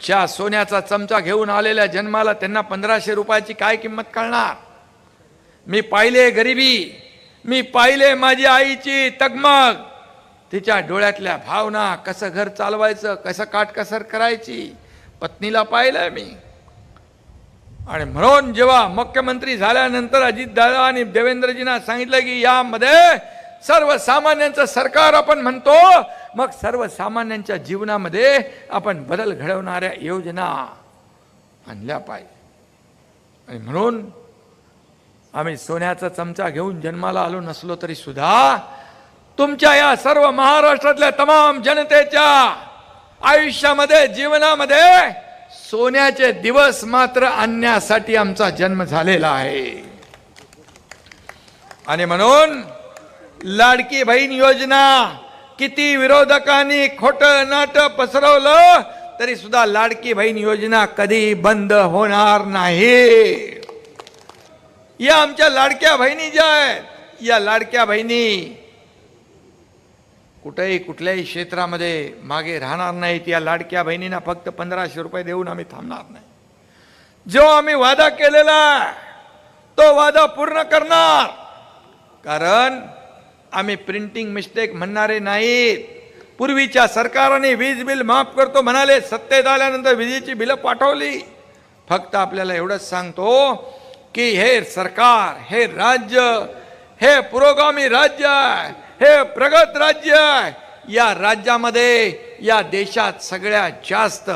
ज्या सोन्याचा चमचा घेऊन आलेल्या जन्माला त्यांना पंधराशे रुपयाची काय किंमत कळणार? मी पाहिले गरिबी मी पाहिले माझी आईची तगमग. तिच्या डोळ्यातल्या भावना कसं घर चालवायचं कसं काटकसर करायची पत्नीला पाहिलंय मी. आणि म्हणून जेव्हा मुख्यमंत्री झाल्यानंतर अजितदादा आणि देवेंद्रजींना सांगितलं की यामध्ये सर्वसामान्यांचं सरकार आपण म्हणतो मग सर्वसामान्यांच्या जीवनामध्ये आपण बदल घडवणाऱ्या योजना आणल्या पाहिजे. आणि म्हणून आम्ही सोन्याचा चमचा घेऊन जन्माला आलो नसलो तरी सुद्धा तुमच्या या सर्व महाराष्ट्रातल्या तमाम जनतेच्या आयुष्यामध्ये जीवनामध्ये सोन्याचे दिवस मात्र आणण्यासाठी आमचा जन्म झालेला आहे. आणि म्हणून लाडकी बहीण योजना. किती विरोधकांनी खोट नाट पसरवलं तरी सुद्धा लाडकी बहीण योजना कधी बंद होणार नाही. या आमच्या लाडक्या बहिणी ज्या आहेत या लाडक्या बहिणी कुठेही कुठल्याही क्षेत्रामध्ये मागे राहणार नाहीत. या लाडक्या बहिणींना फक्त पंधराशे रुपये देऊन आम्ही थांबणार नाही. जो आम्ही वादा केलेला तो वादा पूर्ण करणार. कारण आम्ही प्रिंटिंग मिस्टेक म्हणणारे नाहीत. पूर्वीच्या सरकारने वीज बिल माफ करतो म्हणाले सत्तेत आल्यानंतर विजेची बिलं पाठवली. फक्त आपल्याला एवढंच सांगतो की हे सरकार हे राज्य हे पुरोगामी राज्य आहे हे प्रगत राज्य आहे. या राज्यामध्ये या देशात सगळ्यात जास्त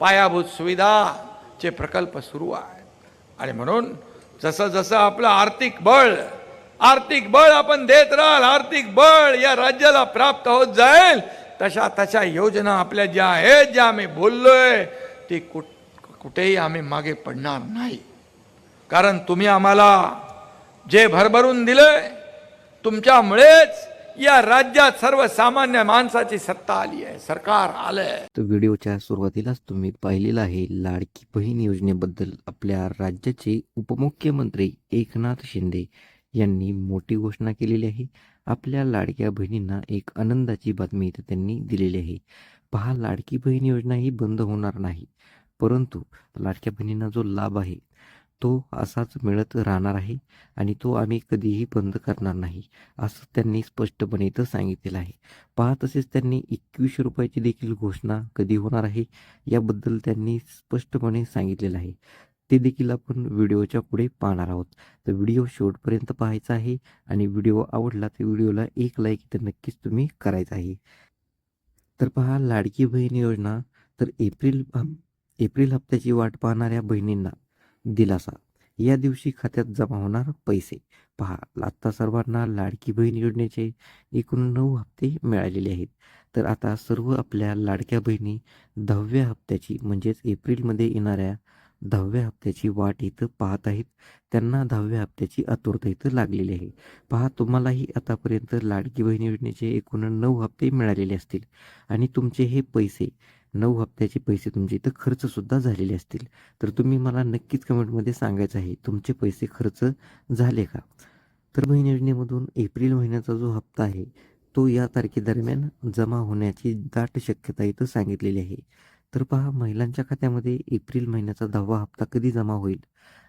पायाभूत सुविधाचे प्रकल्प सुरू आहेत. आणि म्हणून जसं जसं आपलं आर्थिक बळ आर्थिक बळ आपण देत राहाल आर्थिक बळ या राज्याला प्राप्त होत जाईल. तशा तशा योजना आपल्या ज्या आहेत ज्या आम्ही बोललोय ती कुठ कुठेही आम्ही मागे पडणार नाही. कारण तुम्ही आम्हाला जे भरभरून दिलंय तुमच्यामुळेच या राज्यात सर्वसामान्य माणसाची सत्ता आली आहे सरकार आलंय. तर व्हिडिओच्या सुरुवातीलाच तुम्ही पाहिलेलं आहे लाडकी बहीण योजनेबद्दल आपल्या राज्याचे उपमुख्यमंत्री एकनाथ शिंदे यांनी मोठी घोषणा केलेली आहे. आपल्या लाडक्या बहिणींना एक आनंदाची बातमी इथं त्यांनी दिलेली आहे. पहा लाडकी बहीण योजना ही बंद होणार नाही परंतु लाडक्या बहिणींना जो लाभ आहे तो असाच मिळत राहणार आहे आणि तो आम्ही कधीही बंद करणार नाही असं त्यांनी स्पष्टपणे इथं सांगितलेलं आहे. पहा तसेच त्यांनी एकवीसशे रुपयाची देखील घोषणा कधी होणार आहे याबद्दल त्यांनी स्पष्टपणे सांगितलेलं आहे. ते देखील आपण व्हिडिओच्या पुढे पाहणार आहोत. तर व्हिडिओ शेवटपर्यंत पाहायचा आहे आणि व्हिडिओ आवडला तर व्हिडिओला एक लाईक तर नक्कीच तुम्ही करायचं आहे. तर पहा लाडकी बहीण योजना तर एप्रिल एप्रिल हप्त्याची वाट पाहणाऱ्या बहिणींना दिलासा. या दिवशी खात्यात जमा होणार पैसे. पहा आत्ता सर्वांना लाडकी बहीण योजनेचे एकूण नऊ हप्ते मिळालेले आहेत. तर आता सर्व आपल्या लाडक्या बहिणी दहाव्या हप्त्याची म्हणजेच एप्रिलमध्ये येणाऱ्या दहाव्या हप्त्याची वाट इथं पाहत आहेत. त्यांना दहाव्या हप्त्याची आतुरता इथं लागलेली आहे. पहा तुम्हालाही आतापर्यंत लाडकी बहीण योजनेचे एकूण नऊ हप्ते मिळालेले असतील आणि तुमचे हे पैसे नऊ हप्त्याचे पैसे तुमचे इथं खर्चसुद्धा झालेले असतील. तर तुम्ही मला नक्कीच कमेंटमध्ये सांगायचं आहे तुमचे पैसे खर्च झाले का? तर बहीण योजनेमधून एप्रिल महिन्याचा जो हप्ता आहे तो या तारखेदरम्यान जमा होण्याची दाट शक्यता इथं सांगितलेली आहे. तर पहा महिलांच्या खात्यामध्ये एप्रिल महिन्याचा दहावा हप्ता कधी जमा होईल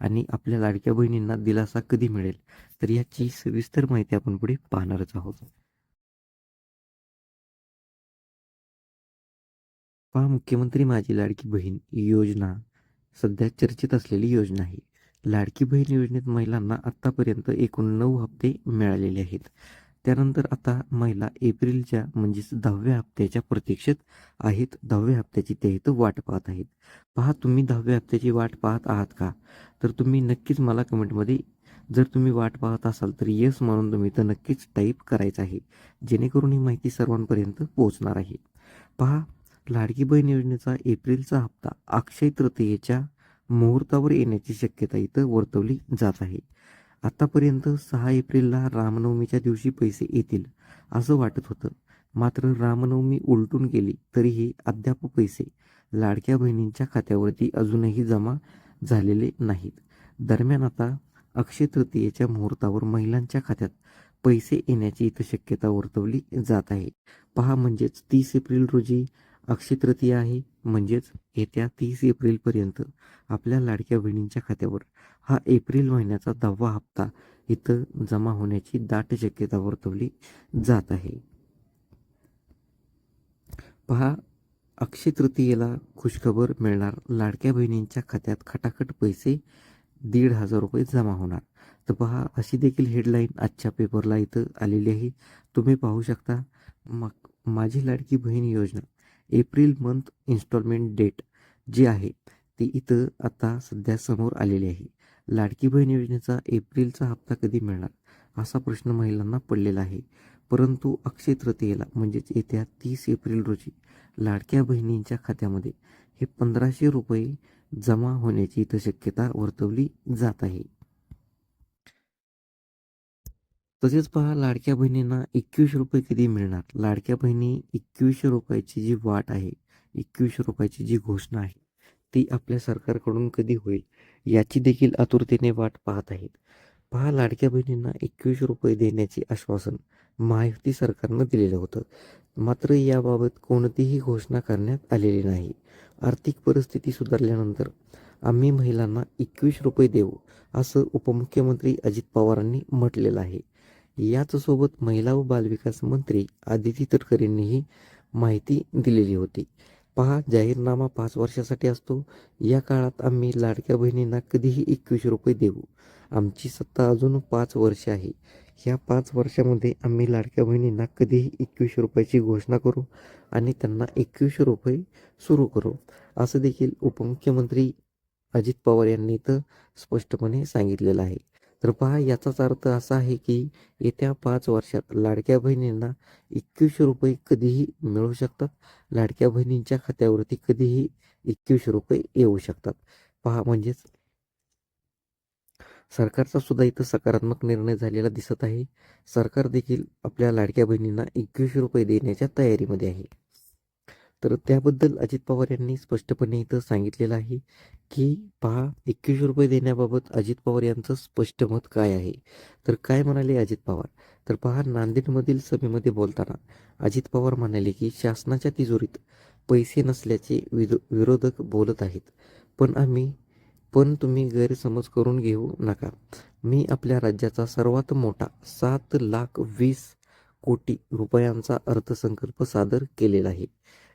आणि आपल्या लाडक्या बहिणींना दिलासा कधी मिळेल? तर याची सविस्तर माहिती आपण पुढे पाहणारच आहोत. पहा मुख्यमंत्री माझी लाडकी बहीण योजना सध्या चर्चेत असलेली योजना आहे. लाडकी बहीण योजनेत महिलांना आत्तापर्यंत एकूण नऊ हप्ते मिळालेले आहेत. त्यानंतर आता महिला एप्रिलच्या म्हणजेच दहाव्या हप्त्याच्या प्रतीक्षेत आहेत. दहाव्या हप्त्याची ते इथं वाट पाहत आहेत. पहा तुम्ही दहाव्या हप्त्याची वाट पाहत आहात का? तर तुम्ही नक्कीच मला कमेंटमध्ये जर तुम्ही वाट पाहत असाल तर येस म्हणून तुम्ही तर नक्कीच टाईप करायचं आहे. जेणेकरून ही माहिती सर्वांपर्यंत पोहोचणार आहे. पहा लाडकी बहीण योजनेचा एप्रिलचा हप्ता अक्षय तृतीयेच्या मुहूर्तावर येण्याची शक्यता इथं वर्तवली जात आहे. आत्तापर्यंत सहा एप्रिलला रामनवमीच्या दिवशी पैसे येतील असं वाटत होतं. मात्र रामनवमी उलटून गेली तरीही अद्याप पैसे लाडक्या बहिणींच्या खात्यावरती अजूनही जमा झालेले नाहीत. दरम्यान आता अक्षय तृतीयेच्या मुहूर्तावर महिलांच्या खात्यात पैसे येण्याची इथं शक्यता वर्तवली जात आहे. पहा म्हणजेच तीस एप्रिल रोजी अक्षय तृतीया आहे. म्हणजेच येत्या तीस एप्रिलपर्यंत आपल्या लाडक्या बहिणींच्या खात्यावर हा एप्रिल महिन्याचा दहावा हप्ता इथं जमा होण्याची दाट शक्यता वर्तवली जात आहे. पहा अक्षय तृतीयेला खुशखबर मिळणार लाडक्या बहिणींच्या खात्यात खटाखट पैसे दीड हजार रुपये जमा होणार. तर पहा अशी देखील हेडलाईन आजच्या पेपरला इथं आलेली आहे. तुम्ही पाहू शकता मग Majhi Ladki Bahin Yojana April month installment date जी आहे ती इथं आता सध्या समोर आलेली आहे. लाडकी बहीण योजनेचा एप्रिलचा हप्ता कधी मिळणार असा प्रश्न महिलांना पडलेला आहे. परंतु अक्षय तृतीयेला म्हणजेच येत्या तीस एप्रिल रोजी लाडक्या बहिणींच्या खात्यामध्ये हे पंधराशे रुपये जमा होण्याची इथं शक्यता वर्तवली जात आहे. तसेच पहा लाडक्या बहिणींना एकवीसशे रुपये कधी मिळणार? लाडक्या बहिणी एकवीसशे रुपयाची जी वाट आहे एकवीसशे रुपयाची जी घोषणा आहे ती आपल्या सरकारकडून कधी होईल? याची देखील आतुरतेने वाट पाहत आहेत. पहा लाडक्या बहिणींना एकवीसशे रुपये देण्याचे आश्वासन महायुती सरकारनं दिलेलं होतं. मात्र याबाबत कोणतीही घोषणा करण्यात आलेली नाही. आर्थिक परिस्थिती सुधारल्यानंतर आम्ही महिलांना एकवीस रुपये देऊ असं उपमुख्यमंत्री अजित पवारांनी म्हटलेलं आहे. याचसोबत महिला व बालविकास मंत्री आदिती तटकरेंनीही माहिती दिलेली होती. पहा जाहीरनामा पाच वर्षासाठी असतो. या काळात आम्ही लाडक्या बहिणींना कधीही एकवीस रुपये देऊ. आमची सत्ता अजून पाच वर्ष आहे. ह्या पाच वर्षामध्ये आम्ही लाडक्या बहिणींना कधीही एकवीसशे रुपयाची घोषणा करू आणि त्यांना एकवीसशे रुपये सुरू करू. असं देखील उपमुख्यमंत्री अजित पवार यांनी तर स्पष्टपणे सांगितलेलं आहे. तर पहा याचाच अर्थ असा आहे की येत्या पाच वर्षात लाडक्या बहिणींना एकवीसशे रुपये कधीही मिळू शकतात. लाडक्या बहिणींच्या खात्यावरती कधीही एकवीसशे रुपये येऊ शकतात. पहा म्हणजेच सरकारचा सुद्धा इथं सकारात्मक निर्णय झालेला दिसत आहे. सरकार देखील आपल्या लाडक्या बहिणींना एकवीसशे रुपये देण्याच्या तयारीमध्ये आहे. तर त्याबद्दल अजित पवार यांनी स्पष्टपणे इथं सांगितलेलं आहे की पहा एकवीसशे रुपये देण्याबाबत अजित पवार यांचं स्पष्ट मत काय आहे? तर काय म्हणाले अजित पवार? तर पहा नांदेडमधील सभेमध्ये बोलताना अजित पवार म्हणाले की शासनाच्या तिजोरीत पैसे नसल्याचे विरो विरोधक बोलत आहेत. पण आम्ही पण तुम्ही गैरसमज करून घेऊ नका. मी आपल्या राज्याचा सर्वात मोठा सात लाख वीस कोटी रुपयांचा अर्थसंकल्प सादर केलेला आहे.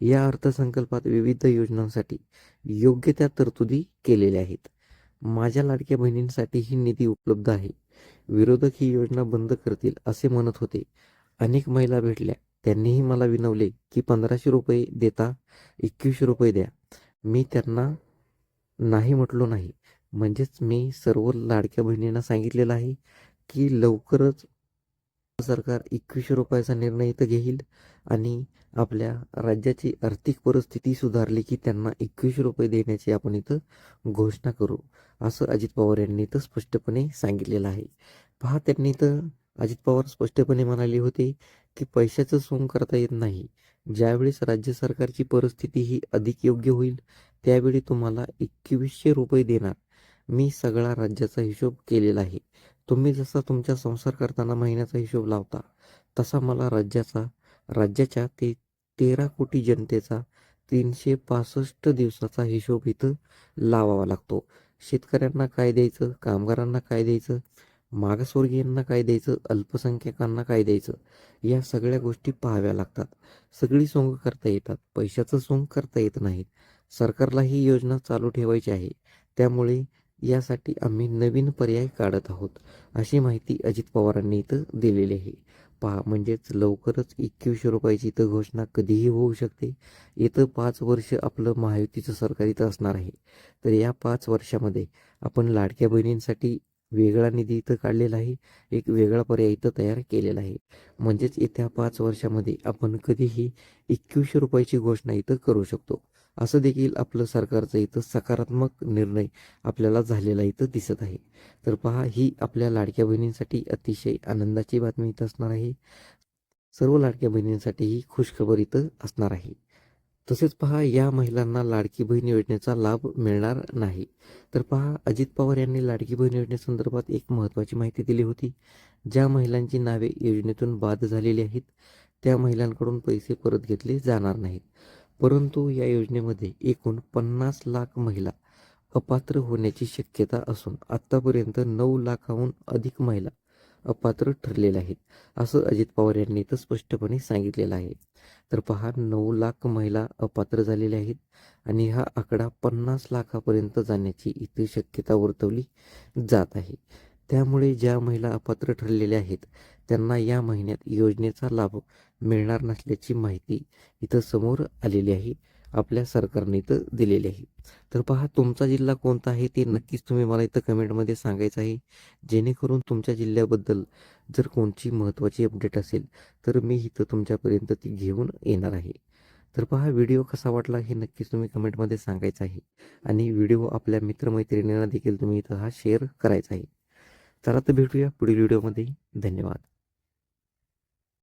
या अर्थसंकल्पात विविध योजनांसाठी योग्य त्या तरतुदी केलेल्या आहेत. माझ्या लाडक्या बहिणींसाठी ही निधी उपलब्ध आहे. विरोधक ही योजना बंद करतील असे म्हणत होते. अनेक महिला भेटल्या. त्यांनीही मला विनवले की पंधराशे रुपये देता एकवीसशे रुपये द्या. मी त्यांना नाही म्हटलो नाही. म्हणजेच मी सर्व लाडक्या बहिणींना सांगितलेलं आहे की लवकरच सरकार एकवीसशे रुपयाचा निर्णय इथं घेईल आणि आपल्या राज्याची आर्थिक परिस्थिती सुधारली की त्यांना एकवीसशे रुपये देण्याची आपण इथं घोषणा करू असं अजित पवार यांनी इथं स्पष्टपणे सांगितलेलं आहे. पहा त्यांनी इथं अजित पवार स्पष्टपणे म्हणाले होते की पैशाचं सोंग करता येत नाही. ज्यावेळेस राज्य सरकारची परिस्थिती ही अधिक योग्य होईल त्यावेळी तुम्हाला एकवीसशे रुपये देणार. मी सगळा राज्याचा हिशोब केलेला आहे. तुम्ही जसा तुमचा संसार करताना महिन्याचा हिशोब लावता तसा मला राज्याचा राज्याच्या ते तेरा कोटी जनतेचा तीनशे पासष्ट दिवसाचा हिशोब इथं लावावा लागतो. शेतकऱ्यांना काय द्यायचं? कामगारांना काय द्यायचं? मागासवर्गीयांना काय द्यायचं? अल्पसंख्याकांना काय द्यायचं? या सगळ्या गोष्टी पाहाव्या लागतात. सगळी सोंग करता येतात. पैशाचं सोंग करता येत नाहीत सरकारला ही योजना चालू ठेवायची आहे. त्यामुळे यासाठी आम्ही नवीन पर्याय काढत आहोत अशी माहिती अजित पवारांनी इथं दिलेली आहे. पहा म्हणजेच लवकरच एकवीसशे रुपयाची इथं घोषणा कधीही होऊ शकते. इथं पाच वर्ष आपलं महायुतीचं सरकार इथं असणार आहे. तर या पाच वर्षामध्ये आपण लाडक्या बहिणींसाठी वेगळा निधी इथं काढलेला आहे एक वेगळा पर्याय इथं तयार केलेला आहे. म्हणजेच येत्या पाच वर्षामध्ये आपण कधीही एकवीसशे रुपयाची घोषणा इथं करू शकतो. असं देखील आपलं सरकारचं इथं सकारात्मक निर्णय आपल्याला झालेला इथं दिसत आहे. तर पहा ही आपल्या लाडक्या बहिणींसाठी अतिशय आनंदाची बातमी इथं असणार आहे. सर्व लाडक्या बहिणींसाठी ही खुशखबर इथं असणार आहे. तसेच पहा या महिलांना लाडकी बहीण योजनेचा लाभ मिळणार नाही. तर पहा अजित पवार यांनी लाडकी बहीण योजनेसंदर्भात एक महत्त्वाची माहिती दिली होती. ज्या महिलांची नावे योजनेतून बाद झालेली आहेत त्या महिलांकडून पैसे परत घेतले जाणार नाहीत. परंतु या योजनेमध्ये एकूण पन्नास लाख महिला अपात्र होण्याची शक्यता असून आत्तापर्यंत नऊ लाखाहून अधिक महिला अपात्र ठरलेल्या आहेत असं अजित पवार यांनी तर स्पष्टपणे सांगितलेलं आहे. तर पहा नऊ लाख महिला अपात्र झालेल्या आहेत आणि हा आकडा पन्नास लाखापर्यंत जाण्याची इथे शक्यता वर्तवली जात आहे. त्यामुळे ज्या महिला अपात्र ठरलेल्या आहेत त्यांना या महिन्यात योजनेचा लाभ मिळणार नसल्याची माहिती इथं समोर आलेली आहे. आपल्या सरकारने इथं दिलेली आहे. तर पहा तुमचा जिल्हा कोणता आहे ते नक्कीच तुम्ही मला इथं कमेंटमध्ये सांगायचं आहे. जेणेकरून तुमच्या जिल्ह्याबद्दल जर कोणची महत्त्वाची अपडेट असेल तर मी इथं तुमच्यापर्यंत ती घेऊन येणार आहे. तर पहा व्हिडिओ कसा वाटला हे नक्कीच तुम्ही कमेंटमध्ये सांगायचं आहे. आणि व्हिडिओ आपल्या मित्रमैत्रिणींना देखील तुम्ही इथं हा शेअर करायचा आहे. चला तर भेटूया पुढील व्हिडिओमध्ये. धन्यवाद.